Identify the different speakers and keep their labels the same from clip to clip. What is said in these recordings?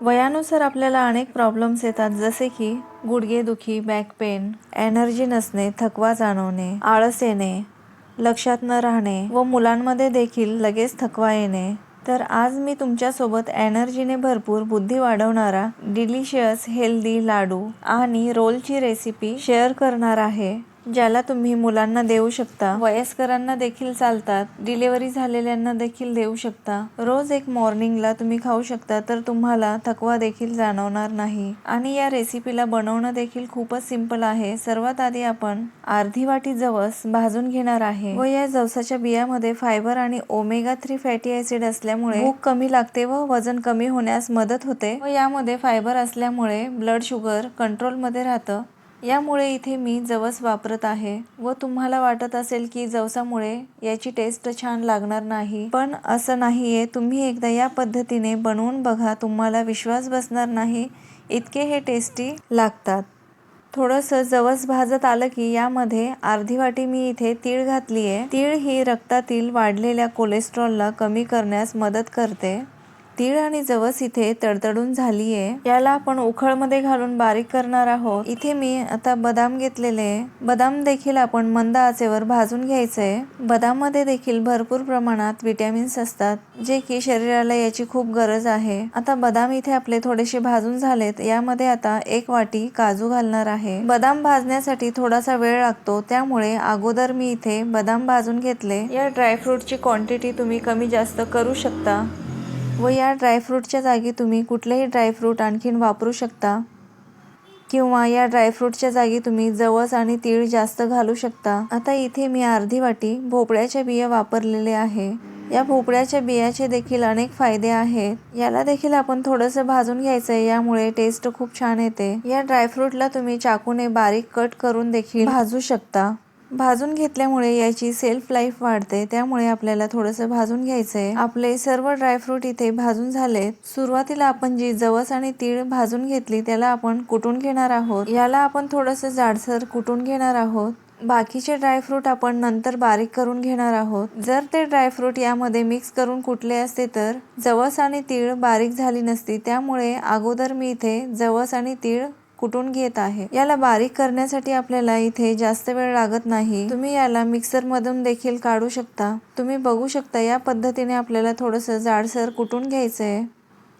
Speaker 1: वयानुसार आपल्याला अनेक प्रॉब्लेम्स येतात जसे की गुडघेदुखी बॅक पेन एनर्जी नसणे थकवा जाणवणे आळस येणे लक्षात न राहणे व मुलांमध्ये देखील लगेच थकवा येणे. तर आज मी तुमच्यासोबत एनर्जीने भरपूर बुद्धी वाढवणारा डिलिशियस हेल्दी लाडू आणि रोलची रेसिपी शेअर करणार आहे. ज्याला तुम्ही मुलांना देऊ शकता वयस्करांना देखील चालतात डिलिव्हरी झालेल्यांना देखील देऊ शकता. रोज एक मॉर्निंगला तुम्ही खाऊ शकता तर तुम्हाला थकवा देखील जाणवणार नाही. आणि या रेसिपीला बनवणं देखील खूपच सिंपल आहे. सर्वात आधी आपण अर्धी वाटी जवस भाजून घेणार आहे. व या जवसाच्या बियामध्ये फायबर आणि ओमेगा थ्री फॅटी ऍसिड असल्यामुळे भूक कमी लागते व वजन कमी होण्यास मदत होते. व यामध्ये फायबर असल्यामुळे ब्लड शुगर कंट्रोलमध्ये राहतं. यामुळे इथे मी जवस वापरत आहे व तुम्हाला वाटत असेल की जवसामुळे याची टेस्ट छान लागणार नाही. पण असं नाहीये. तुम्ही एकदा या पद्धतीने बनवून बघा. तुम्हाला विश्वास बसणार नाही. इतके हे टेस्टी लागतात. थोडंसं जवस भाजत आलं की यामध्ये अर्धी वाटी मी इथे तीळ घातली आहे तीळ ही रक्तातील वाढलेल्या कोलेस्ट्रॉलला कमी करण्यास मदत करते. तीळ आणि जवस इथे तडतडून झाली आहे याला आपण उखळमध्ये घालून बारीक करणार आहोत. इथे मी आता बदाम घेतलेले. बदाम देखील आपण मंद आचेवर भाजून घ्यायचंय बदाममध्ये देखील भरपूर प्रमाणात विटॅमिन्स असतात जे की शरीराला याची खूप गरज आहे. आता बदाम इथे आपले थोडेसे भाजून झालेत. यामध्ये आता एक वाटी काजू घालणार आहे. बदाम भाजण्यासाठी थोडासा वेळ लागतो. त्यामुळे अगोदर मी इथे बदाम भाजून घेतले. या ड्रायफ्रूटची क्वांटिटी तुम्ही कमी जास्त करू शकता. व या ड्रायफ्रूटच्या जागी तुम्ही कुठलेही ड्रायफ्रूट आणखीन वापरू शकता. किंवा या ड्रायफ्रूटच्या जागी तुम्ही जवस आणि तीळ जास्त घालू शकता. आता इथे मी अर्धी वाटी भोपळ्याच्या बिया वापरलेले आहे. या भोपळ्याच्या बियाचे देखील अनेक फायदे आहेत. याला देखील आपण थोडंसं भाजून घ्यायचंय यामुळे टेस्ट खूप छान येते. या ड्रायफ्रूटला तुम्ही चाकूने बारीक कट करून देखील भाजू शकता. भाजून घेतल्यामुळे याची सेल्फ लाईफ वाढते. त्यामुळे आपल्याला थोडंसं भाजून घ्यायचंय. आपले सर्व ड्रायफ्रूट इथे भाजून झालेत सुरुवातीला आपण जी जवस आणि तीळ भाजून घेतली त्याला आपण कुटून घेणार आहोत. याला आपण थोडंसं जाडसर कुटून घेणार आहोत. बाकीचे ड्रायफ्रूट आपण नंतर बारीक करून घेणार आहोत. जर ते ड्रायफ्रूट यामध्ये मिक्स करून कुटले असते तर जवस आणि तीळ बारीक झाली नसती. त्यामुळे अगोदर मी इथे जवस आणि तीळ कुटून घेत आहे? याला बारीक करण्यासाठी आपल्याला इथे जास्त वेळ लागत नाही. तुम्ही याला मिक्सर मधून देखील काढू शकता. तुम्ही बघू शकता या पद्धतीने आपल्याला थोडंसं जाडसर कुटून घ्यायचंय.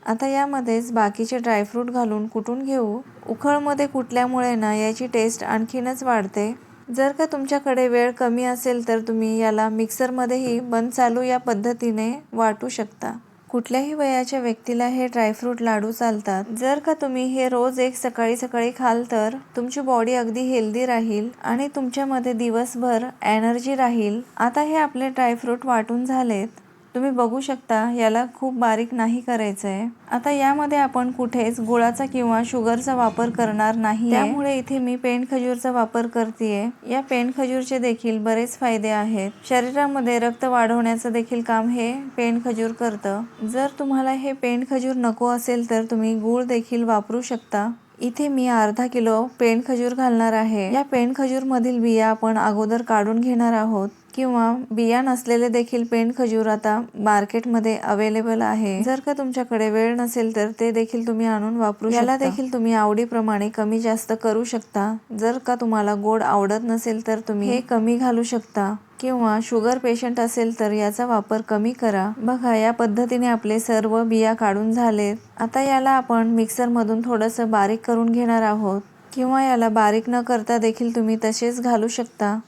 Speaker 1: आता यामध्येच बाकीचे ड्रायफ्रूट घालून कुटून घेऊ? उखळमध्ये कुटल्यामुळे ना याची टेस्ट आणखीनच वाढते. जर का तुमच्याकडे वेळ कमी असेल तर तुम्ही याला मिक्सरमध्येही बंद चालू या पद्धतीने वाटू शकता. कुठल्याही वयाच्या व्यक्तीला हे ड्रायफ्रूट लाडू चालतात. जर का तुम्ही हे रोज एक सकाळी सकाळी खाल तर तुमची बॉडी अगदी हेल्दी राहील आणि तुमच्यामध्ये दिवसभर एनर्जी राहील. आता हे आपले ड्रायफ्रूट वाटून झालेत. तुम्ही बघू शकता याला खूप बारीक नाही करायचंय. आता यामध्ये आपण कुठेच गुळाचा किंवा शुगरचा वापर करणार नाही त्यामुळे इथे मी पेंड खजूरचा वापर करतेय. या पेंड खजूरचे देखील बरेच फायदे आहेत. शरीरामध्ये रक्त वाढवण्याचं देखील काम हे पेंड खजूर करतं. जर तुम्हाला हे पेंड खजूर नको असेल तर तुम्ही गुळ देखील वापरू शकता. इथे मी अर्धा किलो पेंड खजूर घालणार आहे. या पेंड खजूर मधील बिया आपण अगोदर काढून घेणार आहोत. किंवा बिया नसलेले देखील पेंड खजूर आता मार्केटमध्ये अवेलेबल आहे. जर का तुमच्याकडे वेळ नसेल तर ते देखील तुम्ही आणून वापरू याला देखील तुम्ही आवडीप्रमाणे कमी जास्त करू शकता. जर का तुम्हाला गोड आवडत नसेल तर तुम्ही हे कमी घालू शकता. किंवा शुगर पेशंट असेल तर याचा वापर कमी करा. बघा या पद्धतीने आपले सर्व बिया काढून झालेत आता याला आपण मिक्सरमधून थोडंसं बारीक करून घेणार आहोत. किंवा याला बारीक न करता देखील तुम्ही तसेच घालू शकता.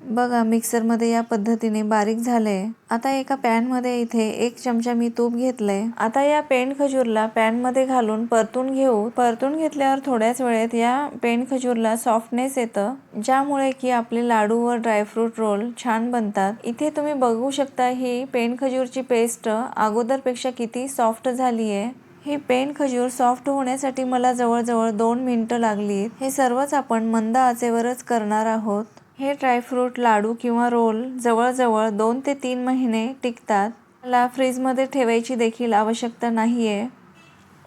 Speaker 1: बघा मिक्सरमध्ये या पद्धतीने बारीक झाले आता एका पॅनमध्ये इथे एक चमचा मी तूप घेतलंय. आता या पेंड खजूरला पॅनमध्ये घालून परतून घेऊ. परतून घेतल्यावर थोड्याच वेळेत या पेंड खजूरला सॉफ्टनेस येतं ज्यामुळे की आपले लाडू व ड्रायफ्रूट रोल छान बनतात. इथे तुम्ही बघू शकता ही पेंड खजूरची पेस्ट अगोदरपेक्षा किती सॉफ्ट झाली आहे ही पेंड खजूर सॉफ्ट होण्यासाठी मला जवळजवळ दोन मिनटं लागली हे सर्वच आपण मंद आचेवरच करणार आहोत. हे ड्रायफ्रूट लाडू किंवा रोल जवळजवळ दोन ते तीन महिने टिकतात. मला फ्रीजमध्ये ठेवायची देखील आवश्यकता नाही आहे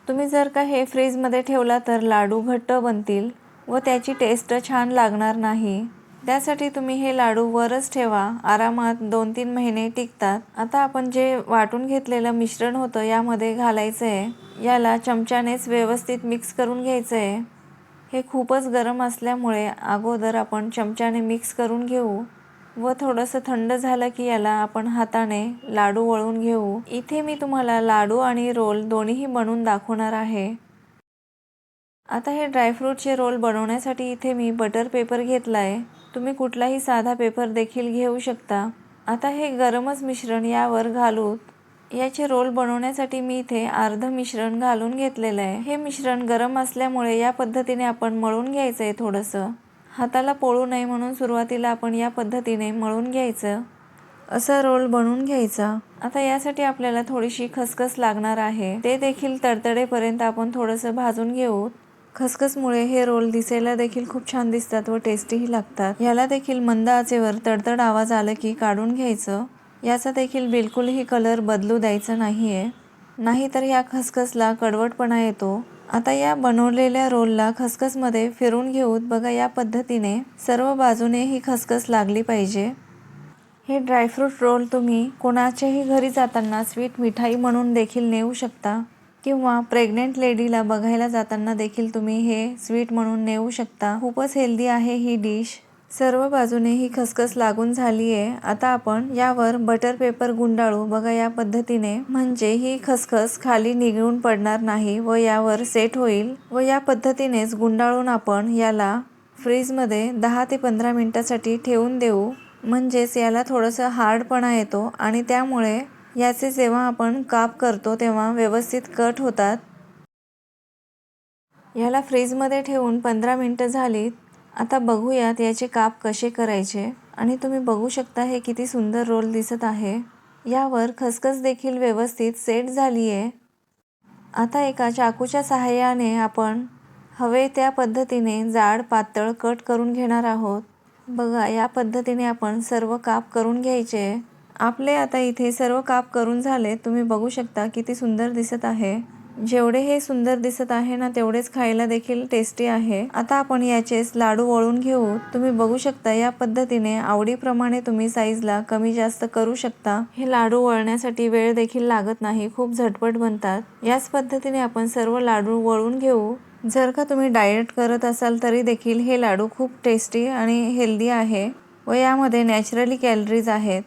Speaker 1: तुम्ही जर का हे फ्रीजमध्ये ठेवला तर लाडू घट्ट बनतील व त्याची टेस्ट छान लागणार नाही. त्यासाठी तुम्ही हे लाडू वरच ठेवा. आरामात दोन तीन महिने टिकतात. आता आपण जे वाटून घेतलेलं मिश्रण होतं यामध्ये घालायचं आहे याला चमच्यानेच व्यवस्थित मिक्स करून घ्यायचं आहे हे खूपच गरम असल्यामुळे अगोदर आपण चमच्याने मिक्स करून घेऊ व थोडंसं थंड झालं की याला आपण हाताने लाडू वळून घेऊ. इथे मी तुम्हाला लाडू आणि रोल दोन्हीही बनवून दाखवणार आहे. आता हे ड्रायफ्रूटचे रोल बनवण्यासाठी इथे मी बटर पेपर घेतला आहे तुम्ही कुठलाही साधा पेपर देखील घेऊ शकता. आता हे गरमच मिश्रण यावर घालून याचे रोल बनवण्यासाठी मी इथे अर्ध मिश्रण घालून घेतलेलं आहे. हे मिश्रण गरम असल्यामुळे या पद्धतीने आपण मळून घ्यायचं आहे थोडंसं. हाताला पोळू नये म्हणून सुरुवातीला आपण या पद्धतीने मळून घ्यायचं. असा रोल बनवून घ्यायचा. आता यासाठी आपल्याला थोडीशी खसखस लागणार आहे. ते देखील तडतडेपर्यंत आपण थोडंसं भाजून घेऊ. खसखसमुळे हे रोल दिसायला देखील खूप छान दिसतात व टेस्टीही लागतात. याला देखील मंद आचेवर तडतड आवाज आला की काढून घ्यायचं. याचा देखील बिलकुलही कलर बदलू द्यायचा नाही आहे नाहीतर या खसखसला कडवटपणा येतो. आता या बनवलेल्या रोलला खसखसमध्ये फिरून घेऊन बघा या पद्धतीने सर्व बाजूने ही खसखस लागली पाहिजे. हे ड्रायफ्रूट रोल तुम्ही कोणाच्याही घरी जाताना स्वीट मिठाई म्हणून देखील नेऊ शकता. किंवा प्रेग्नेंट लेडीला बघायला जाताना देखील तुम्ही हे स्वीट म्हणून नेऊ शकता. खूपच हेल्दी आहे ही डिश. सर्व बाजूने ही खसखस लागून झाली आहे आता आपण यावर बटर पेपर गुंडाळू. बघा या पद्धतीने. म्हणजे ही खसखस खाली निघून पडणार नाही व यावर सेट होईल. व या पद्धतीनेच गुंडाळून आपण याला फ्रीजमध्ये दहा ते पंधरा मिनटासाठी ठेवून देऊ. म्हणजेच याला थोडंसं हार्डपणा येतो आणि त्यामुळे याचे जेव्हा आपण काप करतो तेव्हा व्यवस्थित कट होतात. याला फ्रीजमध्ये ठेवून पंधरा मिनटं झालीत. आता बघूयात याचे काप कसे करायचे आणि तुम्ही बघू शकता हे किती सुंदर रोल दिसत आहे. यावर खसखस देखील व्यवस्थित सेट झाली आहे आता एका चाकूच्या सहाय्याने आपण हवे त्या पद्धतीने जाड पातळ कट करून घेणार आहोत. बघा या पद्धतीने आपण सर्व काप करून घ्यायचे. आपले आता इथे सर्व काप करून झाले तुम्ही बघू शकता किती सुंदर दिसत आहे. जेवढे हे सुंदर दिसत आहे ना तेवढेच खायला देखील टेस्टी आहे. आता आपण याचेच लाडू वळून घेऊ. तुम्ही बघू शकता या पद्धतीने आवडीप्रमाणे तुम्ही साईजला कमी जास्त करू शकता. हे लाडू वळण्यासाठी वेळ देखील लागत नाही खूप झटपट बनतात. याच पद्धतीने आपण सर्व लाडू वळून घेऊ. जर का तुम्ही डाएट करत असाल तरी देखील हे लाडू खूप टेस्टी आणि हेल्दी आहे. व यामध्ये नॅचरली कॅलरीज आहेत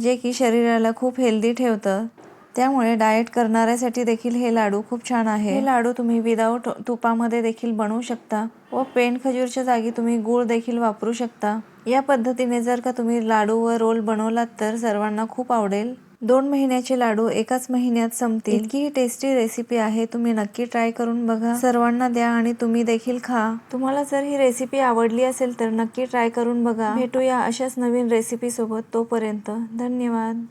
Speaker 1: जे की शरीराला खूप हेल्दी ठेवतं. त्यामुळे डाएट करणाऱ्यासाठी देखील हे लाडू खूप छान आहे. हे लाडू तुम्ही विदाऊट तुपामध्ये देखील बनवू शकता. व पेन खजूरच्या जागी तुम्ही गूळ देखील वापरू शकता. या पद्धतीने जर का तुम्ही लाडू व रोल बनवलात तर सर्वांना खूप आवडेल. दोन महिन्याचे लाडू एकाच महिन्यात संपतील. इतकी ही टेस्टी रेसिपी आहे. तुम्ही नक्की ट्राय करून बघा. सर्वांना द्या आणि तुम्ही देखील खा. तुम्हाला जर ही रेसिपी आवडली असेल तर नक्की ट्राय करून बघा. भेटूया अशाच नवीन रेसिपी सोबत तोपर्यंत. धन्यवाद.